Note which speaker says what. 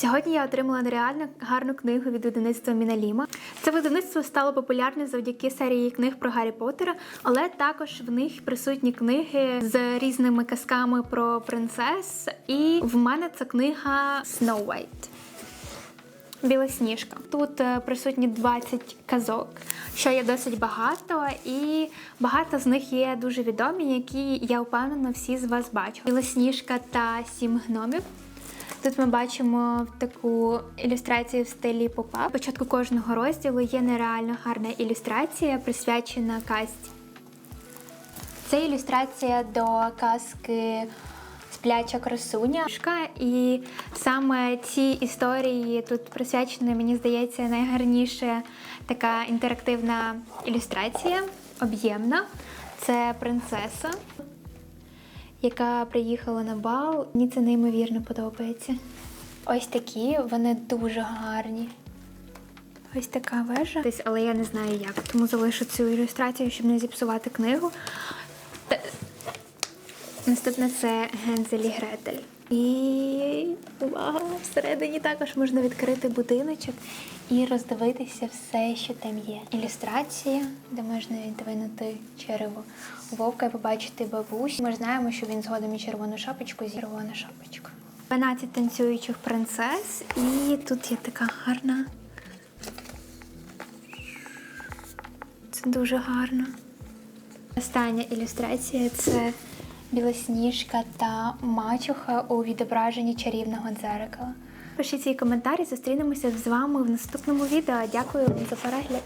Speaker 1: Сьогодні я отримала нереально гарну книгу від видавництва Міналіма. Це видавництво стало популярне завдяки серії книг про Гаррі Поттера, але також в них присутні книги з різними казками про принцес. І в мене це книга Snow White. Білосніжка. Тут е, присутні 20 казок, що є досить багато, і багато з них є дуже відомі, які я впевнена всі з вас бачили. Білосніжка та сім гномів. Тут ми бачимо таку ілюстрацію в стилі попа. Початку кожного розділу є нереально гарна ілюстрація, присвячена касті. Це ілюстрація до казки Спляча красуня. І саме ці історії тут присвячена, мені здається, найгарніша така інтерактивна ілюстрація, об'ємна. Це принцеса, яка приїхала на бал. Мені це неймовірно подобається. Ось такі, вони дуже гарні. Ось така вежа. Але я не знаю як, тому залишу цю ілюстрацію, щоб не зіпсувати книгу. Наступне це Гензель і Гретель. І увага! Всередині також можна відкрити будиночок і роздивитися все, що там є. Ілюстрація, де можна відвинути черево вовка і побачити бабусю. Ми знаємо, що він згодом і червону шапочку зі червону шапочку. 12 танцюючих принцес, і тут є така гарна. Це дуже гарно. Остання ілюстрація це білосніжка та мачуха у відображенні чарівного дзеркала. Пишіть свої коментарі, зустрінемося з вами в наступному відео. Дякую вам за перегляд.